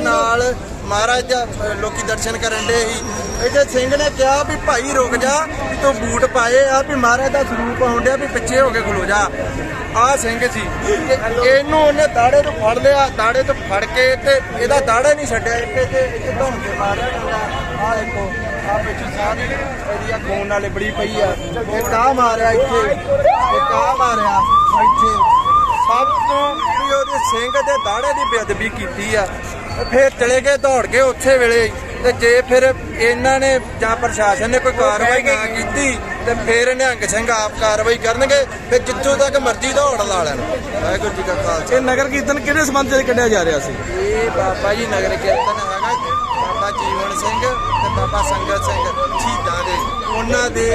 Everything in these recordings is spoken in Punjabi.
ਨਾਲ ਮਹਾਰਾਜ ਦਾ ਲੋਕੀ ਦਰਸ਼ਨ ਕਰਨ ਦੇ ਸੀ। ਇਹਦੇ ਸਿੰਘ ਨੇ ਕਿਹਾ ਵੀ ਭਾਈ ਰੁਕ ਜਾ ਤੂੰ ਬੂਟ ਪਾਏ ਆ, ਵੀ ਮਹਾਰਾਜ ਦਾ ਸਰੂਪ ਆਉਂਦਿਆ ਵੀ ਪਿੱਛੇ ਹੋ ਕੇ ਖਲੋ ਜਾ। ਆ ਸਿੰਘ ਸੀ। ਇਹਨੂੰ ਉਹਨੇ ਦਾੜੇ ਤੋਂ ਫੜ ਲਿਆ, ਦਾੜੇ ਤੋਂ ਫੜ ਕੇ ਤੇ ਇਹਦਾ ਦਾੜਾ ਨਹੀਂ ਛੱਡਿਆ ਇੱਥੇ ਤੇ ਇੱਥੇ ਧੁੰਮ ਕੇ ਮਾਰਿਆ ਆ ਦੇਖੋ ਆ ਪਿੱਛੇ ਸਾਰੀ ਇਹਦੀ ਆ ਖੂਨ ਨਾਲੇ ਬੜੀ ਪਈ ਆ। ਇਹ ਆ ਮਾਰਿਆ ਇੱਥੇ? ਇੱਕ ਆ ਮਾਰਿਆ ਇੱਥੇ? ਸਭ ਤੋਂ ਵੀ ਉਹਦੇ ਸਿੰਘ ਦੇ ਦਾੜੇ ਦੀ ਬੇਅਦਬੀ ਕੀਤੀ ਆ। ਫਿਰ ਚਲੇ ਗਏ ਦੌੜ ਕੇ ਉੱਥੇ ਵੇਲੇ ਤੇ ਜੇ ਫਿਰ ਇਹਨਾਂ ਨੇ ਜਾਂ ਪ੍ਰਸ਼ਾਸਨ ਨੇ ਕੋਈ ਕਾਰਵਾਈ ਨਾ ਕੀਤੀ ਤੇ ਫਿਰ ਨਿਹੰਗ ਸਿੰਘ ਆਪ ਕਾਰਵਾਈ ਕਰਨਗੇ ਫਿਰ ਜਿੱਥੋਂ ਤੱਕ ਮਰਜ਼ੀ ਦੌੜ ਲਾ ਲੈਣ। ਵਾਹਿਗੁਰੂ ਜੀ ਕਾ ਖਾਲਸਾ। ਇਹ ਨਗਰ ਕੀਰਤਨ ਕਿਹੜੇ ਸੰਬੰਧ ਚ ਕੱਢਿਆ ਜਾ ਰਿਹਾ ਸੀ? ਇਹ ਬਾਬਾ ਜੀ ਨਗਰ ਕੀਰਤਨ ਹੈਗਾ ਬਾਬਾ ਜੀਵਨ ਸਿੰਘ ਤੇ ਬਾਬਾ ਸੰਗਤ ਸਿੰਘ ਸ਼ਹੀਦਾਂ ਦੇ। ਉਹਨਾਂ ਦੇ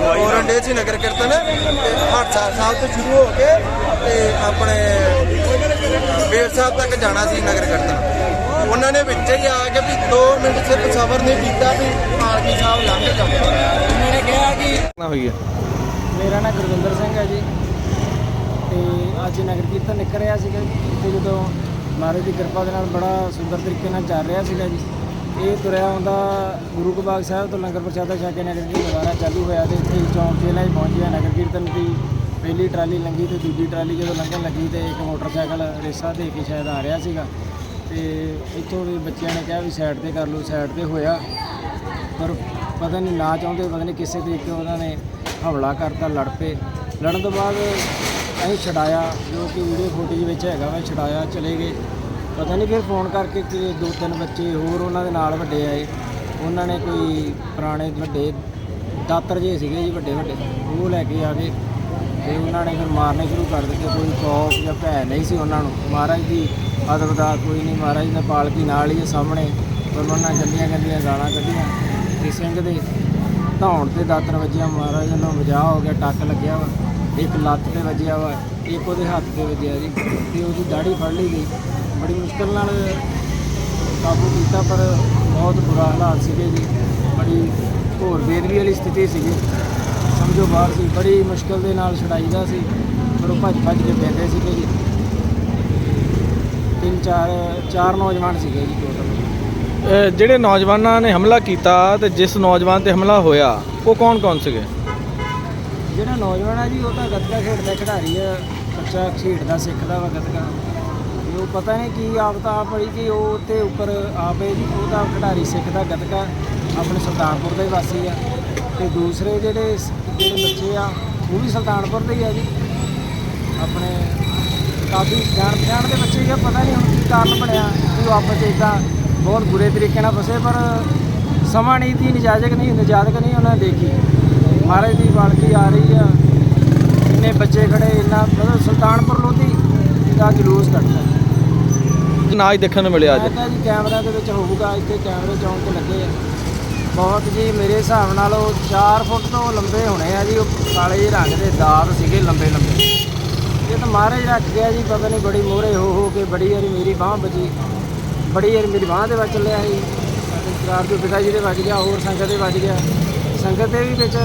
ਔਰੰਡੇ ਸੀ ਨਗਰ ਕੀਰਤਨ ਤੇ ਹਾਦਸਾ ਸਾਹਿਬ ਤੋਂ ਸ਼ੁਰੂ ਹੋ ਕੇ ਤੇ ਆਪਣੇ ਬੇਰ ਸਾਹਿਬ ਤੱਕ ਜਾਣਾ ਸੀ ਨਗਰ ਕੀਰਤਨ। ਉਹਨਾਂ ਨੇ ਵਿੱਚ ਹੀ ਆ ਕੇ ਵੀ 2 ਮਿੰਟ ਸਿਰਫ ਸਬਰ ਨਹੀਂ ਕੀਤਾ ਵੀ ਆਰਜੀ ਸਾਹਿਬ ਲੰਘ ਜਾਓ। ਉਹਨਾਂ ਨੇ ਕਿਹਾ ਕਿ ਨਾ ਹੋਈ ਹੈ? ਮੇਰਾ ਨਾਮ ਗੁਰਵਿੰਦਰ ਸਿੰਘ ਹੈ ਜੀ। ਤੇ ਅੱਜ ਨਗਰ ਕੀਰਤਨ ਨਿਕਲ ਰਿਹਾ ਸੀਗਾ ਤੇ ਜਦੋਂ ਮਹਾਰਾਜ ਦੀ ਕਿਰਪਾ ਦੇ ਨਾਲ ਬੜਾ ਸੁੰਦਰ ਤਰੀਕੇ ਨਾਲ ਚੱਲ ਰਿਹਾ ਸੀਗਾ ਜੀ। ਇਹ ਤੁਰਿਆ ਹੁੰਦਾ ਗੁਰੂ ਬਾਗ ਸਾਹਿਬ ਤੋਂ ਲੰਗਰ ਪ੍ਰਸ਼ਾਦਾ ਛਕ ਕੇ ਨਗਰ ਕੀਰਤਨ ਦੁਬਾਰਾ ਚਾਲੂ ਹੋਇਆ ਤੇ ਇੱਥੇ ਚੌਂਕ ਜੇਲ੍ਹਾਂ 'ਚ ਪਹੁੰਚਿਆ ਨਗਰ ਕੀਰਤਨ ਦੀ ਪਹਿਲੀ ਟਰਾਲੀ ਲੰਗੀ ਤੇ ਦੂਜੀ ਟਰਾਲੀ ਜਦੋਂ ਲੰਘਣ ਲੱਗੀ ਤੇ ਇੱਕ ਮੋਟਰਸਾਈਕਲ ਰੇਸਾ ਦੇ ਕੇ ਸ਼ਾਇਦ ਆ ਰਿਹਾ ਸੀਗਾ। ਤੇ ਇੱਥੋਂ ਦੇ ਬੱਚਿਆਂ ਨੇ ਕਿਹਾ ਵੀ ਸਾਈਡ ਤੇ ਕਰ ਲਓ ਸਾਈਡ ਤੇ ਹੋਇਆ। ਪਰ ਪਤਾ ਨਹੀਂ ਨਾ ਚਾਹੁੰਦੇ, ਪਤਾ ਨਹੀਂ ਕਿਸੇ ਤਰੀਕੇ ਉਹਨਾਂ ਨੇ ਹਮਲਾ ਕਰਤਾ, ਲੜ ਪਏ। ਲੜਨ ਤੋਂ ਬਾਅਦ ਅਸੀਂ ਛਡਾਇਆ, ਜੋ ਕਿ ਵੀਡੀਓ ਫੁਟੇਜ ਵਿੱਚ ਹੈਗਾ ਵਾ, ਛਡਾਇਆ, ਚਲੇ ਗਏ। ਪਤਾ ਨਹੀਂ ਫਿਰ ਫੋਨ ਕਰਕੇ ਕਿ ਦੋ ਤਿੰਨ ਬੱਚੇ ਹੋਰ ਉਹਨਾਂ ਦੇ ਨਾਲ ਵੱਡੇ ਆਏ। ਉਹਨਾਂ ਨੇ ਕੋਈ ਪੁਰਾਣੇ ਵੱਡੇ ਦਾਤਰ ਜੇ ਸੀਗੇ ਜੀ, ਵੱਡੇ ਵੱਡੇ, ਉਹ ਲੈ ਕੇ ਆ ਗਏ। ਤੇ ਉਹਨਾਂ ਨੇ ਫਿਰ ਮਾਰਨੇ ਸ਼ੁਰੂ ਕਰ ਦਿੱਤੇ। ਕੋਈ ਖੌਫ ਜਾਂ ਭੈ ਨਹੀਂ ਸੀ ਉਹਨਾਂ ਨੂੰ। ਮਹਾਰਾਜ ਦੀ ਅਦਬ ਦਾ ਕੋਈ ਨਹੀਂ। ਮਹਾਰਾਜ ਨੇ ਪਾਲਕੀ ਨਾਲ ਹੀ ਹੈ ਸਾਹਮਣੇ ਪਰ ਉਹਨਾਂ ਗੰਦੀਆਂ ਗੰਦੀਆਂ ਗਾਲਾਂ ਕੱਢੀਆਂ। ਤੇ ਸਿੰਘ ਦੇ ਧੌਣ ਤੇ ਦਾਤਰ ਵੱਜਿਆ। ਮਹਾਰਾਜ ਨੂੰ ਵਜਾ ਹੋ ਗਿਆ। ਟੱਕ ਲੱਗਿਆ ਵਾ। ਇੱਕ ਲੱਤ ਤੇ ਵੱਜਿਆ ਵਾ। ਇੱਕ ਉਹਦੇ ਹੱਥ ਤੇ ਵੱਜਿਆ ਜੀ। ਤੇ ਉਹਦੀ ਦਾੜੀ ਫੜ ਲਈ ਗਈ। ਬੜੀ ਮੁਸ਼ਕਲ ਨਾਲ ਕਾਬੂ ਕੀਤਾ, ਪਰ ਬਹੁਤ ਬੁਰਾ ਹਾਲਾਤ ਸੀਗੇ ਜੀ। ਬੜੀ ਘੋਰ ਬੇਦਬੀ ਵਾਲੀ ਸਥਿਤੀ ਸੀਗੀ। ਸਮਝੋ ਬਾਹਰ ਸੀ ਬੜੀ ਮੁਸ਼ਕਲ ਦੇ ਨਾਲ ਛਡਾਈਦਾ ਸੀ ਪਰ ਉਹ ਭੱਜ ਭੱਜ ਕੇ ਪੈਂਦੇ ਸੀਗੇ ਜੀ। ਤਿੰਨ ਚਾਰ ਚਾਰ ਨੌਜਵਾਨ ਸੀਗੇ ਜੀ ਟੋਟਲ ਜਿਹੜੇ ਨੌਜਵਾਨਾਂ ਨੇ ਹਮਲਾ ਕੀਤਾ ਤੇ ਜਿਸ ਨੌਜਵਾਨ ਤੇ ਹਮਲਾ ਹੋਇਆ ਉਹ ਕੌਣ-ਕੌਣ ਸੀਗੇ? ਜਿਹੜਾ ਨੌਜਵਾਨ ਆ ਜੀ ਉਹ ਤਾਂ ਗੱਤਕਾ ਖੇਡਦਾ ਖਿਡਾਰੀ ਆ ਬੱਚਾ ਖੇਡਦਾ ਸਿੱਖਦਾ ਵਾ ਗੱਤਕਾ। ਤੇ ਉਹ ਪਤਾ ਨਹੀਂ ਕੀ ਆਪਤਾ ਆ ਪੜੀ ਕਿ ਉਹ ਤੇ ਉੱਪਰ ਆਪੇ ਜੀ ਉਹ ਤਾਂ ਖਿਡਾਰੀ ਸਿੱਖਦਾ ਗੱਤਕਾ ਆਪਣੇ ਸੁਲਤਾਨਪੁਰ ਦੇ ਵਾਸੀ ਆ। ਤੇ ਦੂਸਰੇ ਜਿਹੜੇ ਜਿਹੜੇ ਬੱਚੇ ਆ ਉਹ ਵੀ ਸੁਲਤਾਨਪੁਰ ਦੇ ਹੀ ਆ ਜੀ। ਆਪਣੇ ਕਾਫੀ ਜਾਣ ਪਛਾਣ ਦੇ ਬੱਚੇ ਹੀ ਆ ਪਤਾ ਨਹੀਂ ਹੁਣ ਕੀ ਕਾਰਨ ਬਣਿਆ ਕਿ ਉਹ ਆਪਸ 'ਚ ਇਦਾਂ ਬਹੁਤ ਬੁਰੇ ਤਰੀਕੇ ਨਾਲ ਫਸੇ ਪਰ ਸਮਾਂ ਨਹੀਂ ਤੀ ਨਜਾਇਜ਼ ਨਹੀਂ ਨਜਾਇਜ਼ ਨਹੀਂ ਉਹਨਾਂ ਨੇ ਦੇਖੀ। ਮਹਾਰਾਜ ਦੀ ਬਾਲਕੀ ਆ ਰਹੀ ਆ। ਇੰਨੇ ਬੱਚੇ ਖੜੇ ਇੰਨਾ ਮਤਲਬ ਸੁਲਤਾਨਪੁਰ ਲੋਧੀ ਦਾ ਜਲੂਸ ਕੱਢਦਾ ਨਾ ਹੀ ਦੇਖਣ ਨੂੰ ਮਿਲਿਆ ਅੱਜ। ਜੀ ਕੈਮਰਾ ਦੇ ਵਿੱਚ ਹੋਊਗਾ ਇੱਥੇ ਕੈਮਰੇ ਚੌਂਕ ਤੇ ਲੱਗੇ ਆ। ਬਹੁਤ ਜੀ, ਮੇਰੇ ਹਿਸਾਬ ਨਾਲ ਉਹ 4 ਫੁੱਟ ਤੋਂ ਲੰਬੇ ਹੋਣੇ ਆ ਜੀ, ਉਹ ਕਾਲੇ ਜਿਹੇ ਰੰਗ ਦੇ ਦਾਗ ਸੀਗੇ ਲੰਬੇ ਲੰਬੇ। ਇਹ ਤਾਂ ਮਹਾਰਾਜ ਰੱਖ ਗਿਆ ਜੀ, ਪਤਾ ਨਹੀਂ ਬੜੀ ਮੋਹਰੇ ਹੋ ਹੋ ਕੇ ਬੜੀ ਵਾਰੀ ਮੇਰੀ ਬਾਹ ਬਚੀ ਬੜੀ ਵਾਰੀ ਮੇਰੀ ਬਾਹ ਦੇ ਵਿੱਚ ਚੱਲਿਆ ਸੀ। ਸਾਡੇ ਸਰਕਾਰ ਦੇ ਪਿਤਾ ਜੀ ਦੇ ਵੱਜ ਗਿਆ, ਹੋਰ ਸੰਗਤ ਦੇ ਵੱਜ ਗਿਆ। ਸੰਗਤ ਦੇ ਵੀ ਵਿੱਚ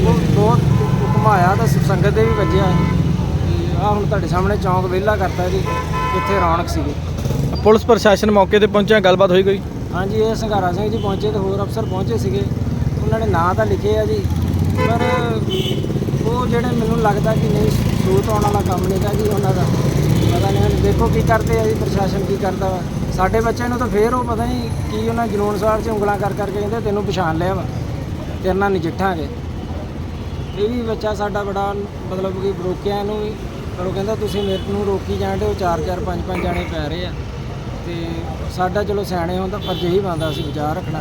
ਬਹੁਤ- ਬਹੁਤ ਘੁਮਾਇਆ ਤਾਂ ਸੰਗਤ ਦੇ ਵੀ ਵੱਜਿਆ। ਆ ਹੁਣ ਤੁਹਾਡੇ ਸਾਹਮਣੇ ਚੌਂਕ ਵਿਹਲਾ ਕਰਤਾ ਜੀ, ਇੱਥੇ ਰੌਣਕ ਸੀਗੀ। ਪੁਲਿਸ ਪ੍ਰਸ਼ਾਸਨ ਮੌਕੇ ਤੇ ਪਹੁੰਚਿਆ, ਗੱਲਬਾਤ ਹੋਈ ਕੋਈ? ਹਾਂਜੀ, ਇਹ ਸੰਘਾਰਾ ਸਿੰਘ ਜੀ ਪਹੁੰਚੇ ਤੇ ਹੋਰ ਅਫਸਰ ਪਹੁੰਚੇ ਸੀਗੇ। ਉਹਨਾਂ ਨੇ ਨਾਂ ਤਾਂ ਲਿਖੇ ਆ ਜੀ, ਪਰ ਉਹ ਜਿਹੜੇ ਮੈਨੂੰ ਲੱਗਦਾ ਕਿ ਨਹੀਂ, ਸੂਤ ਆਉਣ ਵਾਲਾ ਕੰਮ ਨਹੀਂ ਗਾ ਜੀ ਉਹਨਾਂ ਦਾ। ਪਤਾ ਨਹੀਂ ਹੁਣ ਦੇਖੋ ਕੀ ਕਰਦੇ ਆ ਜੀ, ਪ੍ਰਸ਼ਾਸਨ ਕੀ ਕਰਦਾ ਵਾ। ਸਾਡੇ ਬੱਚਿਆਂ ਨੂੰ ਤਾਂ ਫੇਰ ਉਹ ਪਤਾ ਨਹੀਂ ਕੀ ਉਹਨਾਂ ਜਨੂਨ ਸਾਰ 'ਚ ਉਂਗਲਾਂ ਕਰ ਕਰਕੇ ਕਹਿੰਦੇ ਤੈਨੂੰ ਪਛਾਣ ਲਿਆ ਵਾ, ਤੇਰੇ ਨਾਲ ਨਜਿੱਠਾਂਗੇ ਇਹ ਵੀ ਬੱਚਾ ਸਾਡਾ ਬੜਾ ਮਤਲਬ ਕਿ ਰੋਕਿਆ ਇਹਨੂੰ ਵੀ, ਪਰ ਉਹ ਕਹਿੰਦਾ ਤੁਸੀਂ ਮੇਰੇ ਨੂੰ ਰੋਕੀ ਜਾਂਦੇ ਹੋ ਚਾਰ ਚਾਰ, ਪੰਜ ਪੰਜ ਜਾਣੇ ਪੈ ਰਹੇ ਆ। ਤੇ ਸਾਡਾ ਚਲੋ ਸਿਆਣੇ ਹੁੰਦਾ ਫਰਜ਼ ਹੀ ਬਣਦਾ ਸੀ ਬਚਾਅ ਰੱਖਣਾ।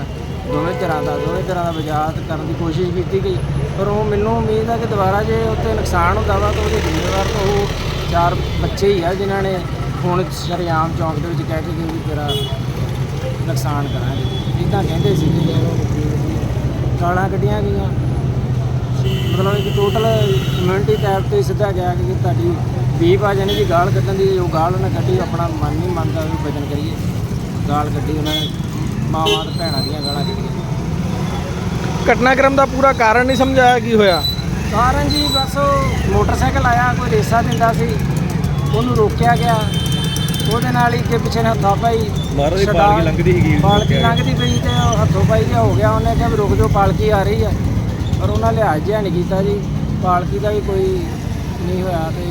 ਦੋਵੇਂ ਤਰ੍ਹਾਂ ਦਾ, ਦੋਵੇਂ ਤਰ੍ਹਾਂ ਦਾ ਬਚਾਅ ਕਰਨ ਦੀ ਕੋਸ਼ਿਸ਼ ਕੀਤੀ ਗਈ। ਪਰ ਉਹ ਮੈਨੂੰ ਉਮੀਦ ਆ ਕਿ ਦੁਬਾਰਾ ਜੇ ਉੱਥੇ ਨੁਕਸਾਨ ਹੁੰਦਾ ਵਾ ਤਾਂ ਉਹਦੇ ਜ਼ਿੰਮੇਵਾਰ ਤਾਂ ਉਹ ਚਾਰ ਬੱਚੇ ਹੀ ਆ ਜਿਨ੍ਹਾਂ ਨੇ ਹੁਣ ਸ਼ਰਿਆਮ ਚੌਂਕ ਦੇ ਵਿੱਚ ਕਹਿ ਕੇ ਗਏ ਵੀ ਤੇਰਾ ਨੁਕਸਾਨ ਕਰਾਂਗੇ। ਇਦਾਂ ਕਹਿੰਦੇ ਸੀ ਕਿ ਗਾਲਾਂ ਕੱਢੀਆਂ ਗਈਆਂ। ਮਤਲਬ ਇੱਕ ਟੋਟਲ ਕਮਿਊਨਿਟੀ ਟੈਪ ਤੇ ਸਿੱਧਾ ਗਿਆ ਕਿ ਤੁਹਾਡੀ ਆ ਜਾਣੀ ਜੀ ਗਾਲ ਕੱਢਣ ਦੀ ਉਹ ਗਾਲ ਉਹਨੇ ਕੱਢੀ ਆਪਣਾ ਮਨ ਨਹੀਂ ਮੰਨਦਾ ਵੀ ਵਜਨ ਕਰੀਏ। ਗਾਲ ਕੱਢੀ ਉਹਨਾਂ ਨੇ ਮਾਵਾਂ ਤੇ ਭੈਣਾਂ ਦੀਆਂ ਗਾਲਾਂ ਕੱਢੀਆਂ। ਘਟਨਾਕ੍ਰਮ ਦਾ ਪੂਰਾ ਕਾਰਨ ਨਹੀਂ ਸਮਝਾਇਆ ਕੀ ਹੋਇਆ? ਕਾਰਨ ਜੀ ਬਸ ਉਹ ਮੋਟਰਸਾਈਕਲ ਆਇਆ ਕੋਈ ਰੇਸਾ ਦਿੰਦਾ ਸੀ। ਉਹਨੂੰ ਰੋਕਿਆ ਗਿਆ। ਉਹਦੇ ਨਾਲ ਹੀ ਕਿ ਪਿੱਛੇ ਨੇ ਹੱਥਾਂ ਪਾਈ। ਮਹਾਰਾਜ ਦੀ ਛਡਾ- ਪਾਲਕੀ ਲੰਘਦੀ ਸੀਗੀ। ਪਾਲਕੀ ਲੰਘਦੀ ਪਈ ਤੇ ਹੱਥੋਂ ਪਾਈ ਜਿਹਾ ਹੋ ਗਿਆ। ਉਹਨੇ ਕਿਹਾ ਵੀ ਰੁਕ ਜਾਓ ਪਾਲਕੀ ਆ ਰਹੀ ਹੈ ਪਰ ਉਹਨਾਂ ਲਿਹਾਜ਼ ਜਿਹਾ ਨਹੀਂ ਕੀਤਾ ਜੀ। ਪਾਲਕੀ ਦਾ ਵੀ ਕੋਈ ਨਹੀਂ ਹੋਇਆ ਤੇ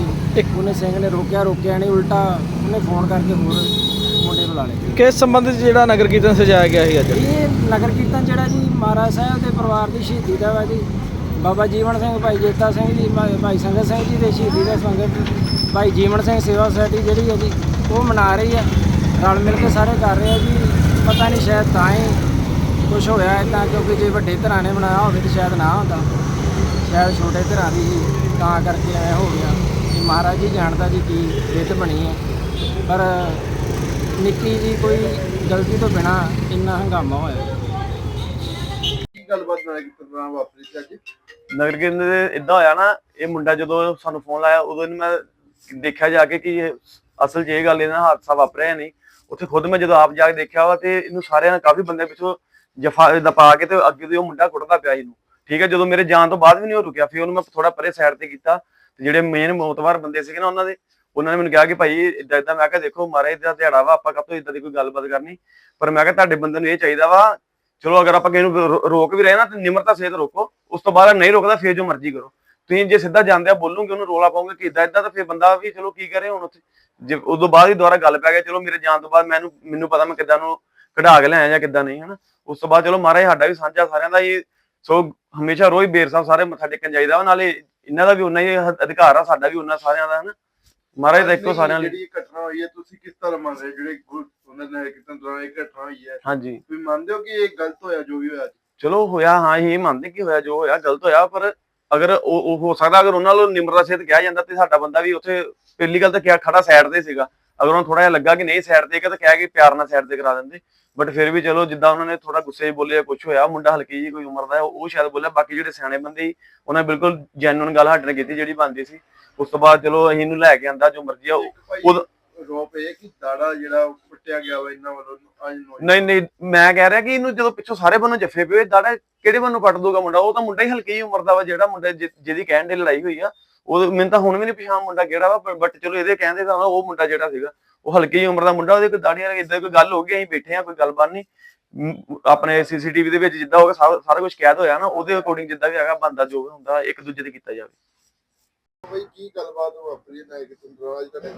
ਉਹਨੇ ਸਿੰਘ ਨੇ ਰੋਕਿਆ ਰੋਕਿਆ ਨਹੀਂ ਉਲਟਾ ਉਹਨੇ ਫੋਨ ਕਰਕੇ ਹੋਰ ਮੁੰਡੇ ਬੁਲਾ ਲਏ। ਕਿਸ ਸੰਬੰਧ 'ਚ ਜਿਹੜਾ ਨਗਰ ਕੀਰਤਨ ਸਜਾਇਆ ਗਿਆ ਸੀ ਅੱਜ? ਇਹ ਨਗਰ ਕੀਰਤਨ ਜਿਹੜਾ ਜੀ ਮਹਾਰਾਜ ਸਾਹਿਬ ਦੇ ਪਰਿਵਾਰ ਦੀ ਸ਼ਹੀਦੀ ਦਾ ਵਾ ਜੀ। ਬਾਬਾ ਜੀਵਨ ਸਿੰਘ ਭਾਈ ਜੇਤਾ ਸਿੰਘ ਜੀ ਭਾਈ ਸੰਗਤ ਸਿੰਘ ਜੀ ਦੇ ਸ਼ਹੀਦੀ ਦੇ ਸੰਗਤ ਭਾਈ ਜੀਵਨ ਸਿੰਘ ਸੇਵਾ ਸੁਸਾਇਟੀ ਜਿਹੜੀ ਹੈ ਜੀ ਉਹ ਮਨਾ ਰਹੀ ਹੈ। ਰਲ ਮਿਲ ਕੇ ਸਾਰੇ ਕਰ ਰਹੇ ਆ ਜੀ। ਪਤਾ ਨਹੀਂ ਸ਼ਾਇਦ ਤਾਂ ਹੀ ਕੁਝ ਹੋਇਆ ਇਦਾਂ ਕਿਉਂਕਿ ਜੇ ਵੱਡੇ ਧਿਰਾਂ ਨੇ ਬਣਾਇਆ ਹੋਵੇ ਤਾਂ ਸ਼ਾਇਦ ਨਾ ਹੁੰਦਾ। ਸ਼ਾਇਦ ਛੋਟੇ ਧਿਰਾਂ ਦੀ ਤਾਂ ਕਰਕੇ ਐ ਹੋ ਗਿਆ। ਮਹਾਰਾਜ ਜੀ ਜਾਣਦਾ ਜੀ ਕੀ ਰਿਤ ਬਣੀ ਹੈ। ਪਰ ਨਿੱਕੀ ਜੀ ਕੋਈ ਗਲਤੀ ਤੋਂ ਬਿਨਾ ਇੰਨਾ ਹੰਗਾਮਾ ਹੋਇਆ। ਕੀ ਗੱਲਬਾਤ ਹੋਇਆ ਕਿ ਪ੍ਰੋਗਰਾਮ ਵਾਪਰੀ ਸੀ ਅੱਜ? ਨਗਰ ਕੀਰਤਨ ਦੇ ਇਦਾਂ ਹੋਇਆ ਨਾ ਇਹ ਮੁੰਡਾ ਜਦੋਂ ਸਾਨੂੰ ਫੋਨ ਲਾਇਆ ਉਦੋਂ ਇਹਨੂੰ ਮੈਂ ਦੇਖਿਆ ਜਾ ਕੇ ਕਿ ਅਸਲ 'ਚ ਇਹ ਗੱਲ ਇਹਨਾਂ ਹਾਦਸਾ ਵਾਪਰਿਆ ਨਹੀਂ। ਉੱਥੇ ਖੁਦ ਮੈਂ ਜਦੋਂ ਆਪ ਜਾ ਕੇ ਦੇਖਿਆ ਵਾ ਤੇ ਇਹਨੂੰ ਸਾਰਿਆਂ ਨੇ ਕਾਫੀ ਬੰਦੇ ਪਿੱਛੋਂ ਜਫਾ ਦਾ ਪਾ ਕੇ ਤੇ ਅੱਗੇ ਤੋਂ ਉਹ ਮੁੰਡਾ ਕੁੱਟਦਾ ਪਿਆ ਇਹਨੂੰ। ਠੀਕ ਹੈ ਜਦੋਂ ਮੇਰੇ ਜਾਣ ਤੋਂ ਬਾਅਦ ਵੀ ਨਹੀਂ ਉਹ ਰੁਕਿਆ ਫਿਰ ਉਹਨੂੰ ਮੈਂ ਥੋੜਾ ਪਰੇ ਸਾਈਡ ਤੇ ਕੀਤਾ। ਤੇ ਜਿਹੜੇ ਮੇਨ ਮੌਤਵਾਰ ਬੰਦੇ ਸੀਗੇ ਨਾ ਉਹਨਾਂ ਦੇ, ਉਹਨਾਂ ਨੇ ਮੈਨੂੰ ਕਿਹਾ ਕਿ ਭਾਈ ਇਦਾਂ ਇਦਾਂ ਮੈਂ ਕਿਹਾ ਦੇਖੋ ਮਾਰੇ ਦਾ ਦਿਹਾੜਾ ਵਾ, ਆਪਾਂ ਕਦੋਂ ਇਦਾਂ ਦੀ ਕੋਈ ਗੱਲਬਾਤ ਕਰਨੀ? ਪਰ ਮੈਂ ਕਿਹਾ ਤੁਹਾਡੇ ਬੰਦੇ ਨੂੰ ਇਹ ਚਾਹੀਦਾ ਵਾ, ਚਲੋ ਅਗਰ ਆਪਾਂ ਕਿਸੇ ਨੂੰ ਰੋਕ ਵੀ ਰਹੇ ਨਾ, ਤੇ ਨਿਮਰਤਾ ਸਹਿਤ ਰੋਕੋ, ਉਸ ਤੋਂ ਬਾਅਦ ਨਹੀਂ ਰੋਕਦਾ, ਫੇਰ ਜੋ ਮਰਜ਼ੀ ਕਰੋ। ਤੁਸੀਂ ਜੇ ਸਿੱਧਾ ਜਾਂਦੇ ਆ ਬੋਲੂਗੇ ਉਹਨੂੰ ਰੋਲਾ ਪਾਉਂਗੇ ਕਿ ਇਦਾਂ ਇਦਾਂ ਤਾਂ ਫੇਰ ਬੰਦਾ ਵੀ ਚਲੋ ਕੀ ਕਰੇ ਹੁਣ ਉੱਥੇ? ਜੇ ਤੋਂ ਬਾਅਦ ਹੀ ਦੁਬਾਰਾ ਗੱਲ ਪੈ ਗਿਆ ਚਲੋ ਮੇਰੇ ਜਾਣ ਤੋਂ ਬਾਅਦ ਮੈਨੂੰ ਮੈਨੂੰ ਪਤਾ ਮੈਂ ਕਿੱਦਾਂ ਨੂੰ ਕਢਾ ਕੇ ਲਿਆਇਆ ਜਾਂ ਕਿੱਦਾਂ ਨਹੀਂ, ਹਨਾ? ਉਸ ਤੋਂ ਬਾਅਦ ਚਲੋ ਮਹਾਰਾਜ ਸਾਡਾ ਵੀ ਸਾਂਝਾ ਸਾਰਿਆਂ ਦਾ ਇਹ ਸੋ ਹਮੇਸ਼ਾ ਰੋਜ਼ ਬੇਰ ਸਾਹਿਬ ਸਾਰੇ ਮੱਥਾ ਟੇਕਣ ਜਾਈਦਾ ਵਾ, ਨਾਲੇ ਇਹਨਾਂ ਦਾ ਵੀ ਉਨਾ ਹੀ ਅਧਿਕਾਰ ਆ ਸਾਡਾ ਵੀ ਉਨਾ ਸਾਰਿਆਂ ਦਾ ਹਨਾ? ਮਹਾਰਾਜ ਦਾ ਇੱਕੋ ਸਾਰਿਆਂ ਲਈ। ਜਿਹੜੀ ਇਹ ਘਟਨਾ ਹੋਈ ਹੈ ਤੁਸੀਂ ਕਿਸ ਤਰ੍ਹਾਂ ਮੰਨ ਰਹੇ ਹੋ? ਜਿਹੜੇ ਗੁਰੂ ਉਹਨਾਂ ਨੇ ਕਿਤਨ ਦੌਰਾਨ ਇਹ ਘਟਨਾ ਹੋਈ ਹੈ। ਹਾਂਜੀ। ਤੁਸੀਂ ਮੰਨਦੇ ਹੋ ਕਿ ਇਹ ਗਲਤ ਹੋਇਆ ਜੋ ਵੀ ਹੋਇਆ ਚਲੋ ਹੋਇਆ ਹਾਂ ਇਹ ਮੰਨਦੇ ਕਿ ਹੋਇਆ ਜੋ ਹੋਇਆ ਗਲਤ ਹੋਇਆ ਪਰ ਅਗਰ ਉਹ ਉਹ ਹੋ ਸਕਦਾ ਅਗਰ ਉਹਨਾਂ ਨੂੰ ਨਿਮਰਤਾ ਸਹਿਤ ਕਿਹਾ ਜਾਂਦਾ ਤੇ ਸਾਡਾ ਬੰਦਾ ਵੀ ਉੱਥੇ ਪਹਿਲੀ ਗੱਲ ਤਾਂ ਕਿਹਾ ਖੜਾ ਸਾਈਡ ਤੇ ਸੀਗਾ। ਅਗਰ ਉਹਨੂੰ ਥੋੜਾ ਜਿਹਾ ਲੱਗਾ ਕਿ ਨਹੀਂ ਸਾਈਡ ਤੇ ਕਿ ਤਾਂ ਕਹਿ ਕੇ ਪਿਆਰ ਨਾਲ ਸਾਈਡ ਤੇ ਕਰਾ ਦਿੰਦੇ। ਬਟ ਫਿਰ ਵੀ ਚਲੋ ਜਿੱਦਾਂ ਉਹਨਾਂ ਨੇ ਥੋੜਾ ਗੁੱਸੇ 'ਚ ਬੋਲੇ ਕੁਝ ਹੋਇਆ ਮੁੰਡਾ ਹਲਕੀ ਜੀ ਕੋਈ ਉਮਰ ਦਾ ਹੈ, ਉਹ ਸ਼ਾਇਦ ਬੋਲਿਆ ਬਾਕੀ ਜਿਹੜੇ ਸਿਆਣੇ ਬੰਦੇ ਸੀ ਉਹਨਾਂ ਨੇ ਬਿਲਕੁਲ ਜੈਨੂਨ ਗੱਲ ਨਾਲ ਕੀਤੀ ਜਿਹੜੀ ਬਣਦੀ ਸੀ। ਉਸ ਤੋਂ ਬਾਅਦ ਚਲੋ ਅਸੀਂ ਇਹਨੂੰ ਲੈ ਕੇ ਆਂਦਾ ਜੋ ਮਰਜ਼ੀ ਆ ਉਹ- ਰੋਪ ਇਹ ਕਿ ਦਾੜਾ ਜਿਹੜਾ ਉਹ ਪੁੱਟਿਆ ਗਿਆ ਵਾ ਇਹਨਾਂ ਵੱਲੋਂ ਨਹੀਂ ਨਹੀਂ ਮੈਂ ਕਹਿ ਰਿਹਾ ਕਿ ਇਹਨੂੰ ਜਦੋਂ ਪਿੱਛੋਂ ਸਾਰੇ ਬੰਨੋਂ ਜੱਫੇ ਪਏ ਦਾੜਾ ਕਿਹੜੇ ਬੰਨੋਂ ਕੱਟ ਦੂਗਾ ਮੁੰਡਾ? ਉਹ ਤਾਂ ਮੁੰਡਾ ਹੀ ਹਲਕੀ ਜਿਹੀ ਉਮਰ ਦਾ ਵਾ ਜਿਹੜਾ ਮੁੰਡਾ ਜਿ- ਜਿਹਦੀ ਕਹਿਣ ਦੇ ਲੜਾਈ ਹੋਈ ਆ। ਉਹ ਮੈਨੂੰ ਤਾਂ ਹੁਣ ਵੀ ਨਹੀਂ ਪਛਾਣ ਮੁੰਡਾ ਕਿਹੜਾ ਵਾ ਬਟ ਚਲੋ ਇਹਦੇ ਕਹਿੰਦੇ ਤਾਂ ਉਹ ਮੁੰਡਾ ਜਿਹੜਾ ਸੀਗਾ ਉਹ ਹਲਕੀ ਜਿਹੀ ਉਮਰ ਦਾ ਮੁੰਡਾ ਉਹਦੇ ਕੋਈ ਦਾੜੀਆਂ ਇਦਾਂ ਕੋਈ ਗੱਲ ਹੋ ਗਈ ਅਸੀਂ ਬੈਠੇ ਆ ਕੋਈ ਗੱਲਬਾਤ ਨਹੀਂ। ਮ, ਆਪਣੇ ਸੀਸੀਟੀਵੀ ਦੇ ਵਿੱਚ ਜਿੱਦਾਂ ਹੋਗਾ ਸਾਰਾ ਸਾਰਾ ਕੁਝ ਕੈਦ ਹੋਇਆ ਨਾ ਉਹਦੇ ਅਕੋਰਡਿੰਗ ਜਿੱਦਾਂ ਵੀ ਹੈਗਾ ਬੰਦਾ ਜੋ ਵੀ ਹੁੰਦਾ ਇੱਕ ਦੂਜੇ ਤੇ ਕੀਤਾ ਜਾਵੇ। ਭਾਈ ਕੀ ਗੱਲਬਾਤ ਵਾਪਰੀ ਦੌਰਾਨ ਅੱਜ ਤੁਹਾਡੇ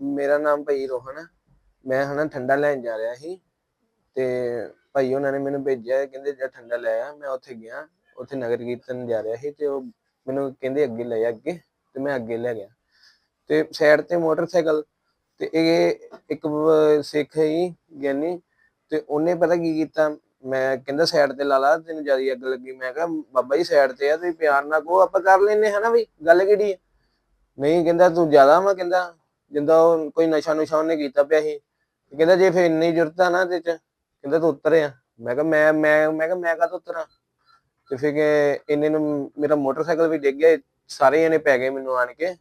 ਮੇਰਾ ਨਾਮ ਭਾਈ ਰੋਹਨ ਹੈ ਮੈਂ ਹਨਾ ਠੰਡਾ ਲੈਣ ਜਾ ਰਿਹਾ ਸੀ ਤੇ ਭਾਈ ਉਹਨਾਂ ਨੇ ਮੈਨੂੰ ਭੇਜਿਆ ਕਹਿੰਦੇ ਜਾ ਠੰਡਾ ਲੈ ਆ ਮੈਂ ਉੱਥੇ ਗਿਆ ਉੱਥੇ ਨਗਰ ਕੀਰਤਨ ਜਾ ਰਿਹਾ ਸੀ ਤੇ ਉਹ ਮੈਨੂੰ ਕਹਿੰਦੇ ਅੱਗੇ ਲੈ ਅੱਗੇ ਤੇ ਮੈਂ ਅੱਗੇ ਲੈ ਗਿਆ। ਤੇ ਸਾਈਡ ਤੇ ਮੋਟਰਸਾਈਕਲ ਤੇ ਇਹ ਇੱਕ ਸਿੱਖ ਹੀ ਗਿਆਨੀ। ਤੇ ਉਹਨੇ ਪਤਾ ਕੀ ਕੀਤਾ? ਮੈਂ ਕਹਿੰਦਾ ਸਾਈਡ ਤੇ ਲਾ ਲਾ, ਤੈਨੂੰ ਜ਼ਿਆਦਾ ਅੱਗ ਲੱਗੀ। ਮੈਂ ਕਿਹਾ, ਬਾਬਾ ਜੀ ਸਾਈਡ ਤੇ ਆ, ਤੁਸੀਂ ਪਿਆਰ ਨਾਲ ਕਹੋ, ਆਪਾਂ ਕਰ ਲੈਨੇ ਹਨਾ ਵੀ ਗੱਲ ਕਿਹੜੀ ਹੈ? ਨਹੀਂ, ਕਹਿੰਦਾ ਤੂੰ ਜ਼ਿਆਦਾ ਵਾ, ਕਹਿੰਦਾ। ਜਿੰਦਾ ਉਹ ਕੋਈ ਨਸ਼ਾ ਨੁਸ਼ਾ ਉਹਨੇ ਕੀਤਾ ਪਿਆ ਸੀ। ਕਹਿੰਦਾ ਜੇ ਫਿਰ ਇੰਨੀ ਜ਼ਰੂਰਤ ਆ ਨਾ ਤੇ ਚ, ਕਹਿੰਦਾ ਤੂੰ ਉਤਰ ਆ ਮੈਂ ਕਿਹਾ, ਮੈਂ ਮੈਂ ਮੈਂ ਕਿਹਾ, ਮੈਂ ਕਾਹਤੋਂ ਉਤਰਾਂ? ਤੇ ਫਿਰ ਕਿ ਇੰਨੇ ਨੂੰ ਮੇਰਾ ਮੋਟਰਸਾਈਕਲ ਵੀ ਡਿੱਗ ਗਿਆ, ਸਾਰੇ ਜਣੇ ਪੈ ਗਏ ਮੈਨੂੰ ਆਣ ਕੇ।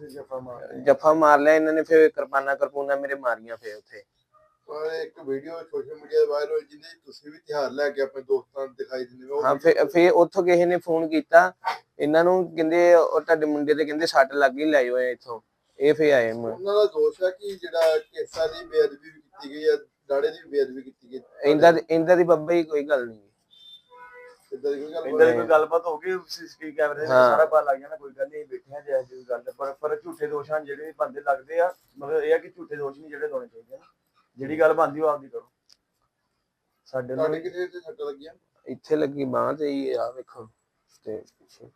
ਜਫਾ ਮਾਰ ਜੱਫਾ ਮਾਰ ਲਿਆ ਇਹਨਾਂ ਨੇ ਫਿਰ ਕਿਰਪਾਨਾ ਕਰਪੂਨਾ ਮੇਰੇ ਮਾਰੀਆਂ ਫਿਰ ਉੱਥੇ। ਪਰ ਇੱਕ ਵੀਡੀਓ ਸੋਸ਼ਲ ਮੀਡੀਆ ਤੇ ਵਾਇਰਲ ਹੋਈ ਜਿਹਦੇ ਵਿੱਚ ਤੁਸੀਂ ਵੀ ਤਿਹਾਰ ਲੈ ਕੇ ਆਪਣੇ ਦੋਸਤਾਂ ਨੂੰ ਦਿਖਾਈ ਦਿੰਦੇ ਹੋ। ਹਾਂ ਫਿਰ ਫਿਰ ਉੱਥੋਂ ਕਿਸੇ ਨੇ ਫੋਨ ਕੀਤਾ ਇਹਨਾਂ ਨੂੰ ਕਹਿੰਦੇ ਉਹ ਤੁਹਾਡੇ ਮੁੰਡੇ ਤੇ ਕਹਿੰਦੇ ਸੱਟ ਲੱਗ ਗਈ ਲੈ ਜਾਓ ਇੱਥੋਂ। ਇਹ ਫਿਰ ਆਏ ਮ- ਉਹਨਾਂ ਦਾ ਦੋਸ਼ ਹੈ ਕਿ ਜਿਹੜਾ ਕੇਸਾਂ ਦੀ ਬੇਅਦਬੀ ਵੀ ਕੀਤੀ ਗਈ ਹੈ ਦਾੜੇ ਦੀ ਵੀ ਬੇਅਦਬੀ ਕੀਤੀ ਗਈ। ਇੰਦਾ ਇੰਦਾ ਦੀ ਬੱਬਾ ਹੀ ਕੋਈ ਗੱਲ ਨਹੀਂ। ਇਦਾਂ ਦੀ ਕੋਈ ਗੱਲ ਇੰਦਾਂ ਦੀ ਕੋਈ ਗੱਲਬਾਤ ਹੋ ਗਈ ਸੀਸੀਟੀਵੀ ਕੈਮਰੇ ਦੇ ਹਾਂ। ਸਾਰਾ ਪਤਾ ਲੱਗ ਜਾਣਾ ਕੋਈ ਗੱਲ ਨਹੀਂ ਬੈਠੇ ਆ ਜੇ ਗੱਲ। ਹੈ। ਪਰ ਪਰ ਝੂਠੇ ਦੋਸ਼ਾਂ ਜਿਹੜੇ ਬੰਦੇ ਲੱਗਦੇ ਆ ਮਗਰ ਇਹ ਆ ਕਿ ਝੂਠੇ ਦੋਸ਼ ਨਹੀਂ ਜਿਹੜੇ ਲਾਉਣੇ ਚਾਹੀਦੇ ਨਾ। ਜਿਹੜੀ ਗੱਲ ਬੰਦੀ ਉਹ ਆਪਦੀ ਕਰੋ। ਸਾਡੇ ਨਾਲ ਤੁਹਾਡੇ ਕਿਤੇ ਤੇ ਸੱਟ ਲੱਗੀਆਂ ਇੱਥੇ ਲੱਗੀ ਬਾਂਹ ਤੇ ਹੀ ਆ ਵੇਖੋ ਤੇ ਪਿੱਛੇ।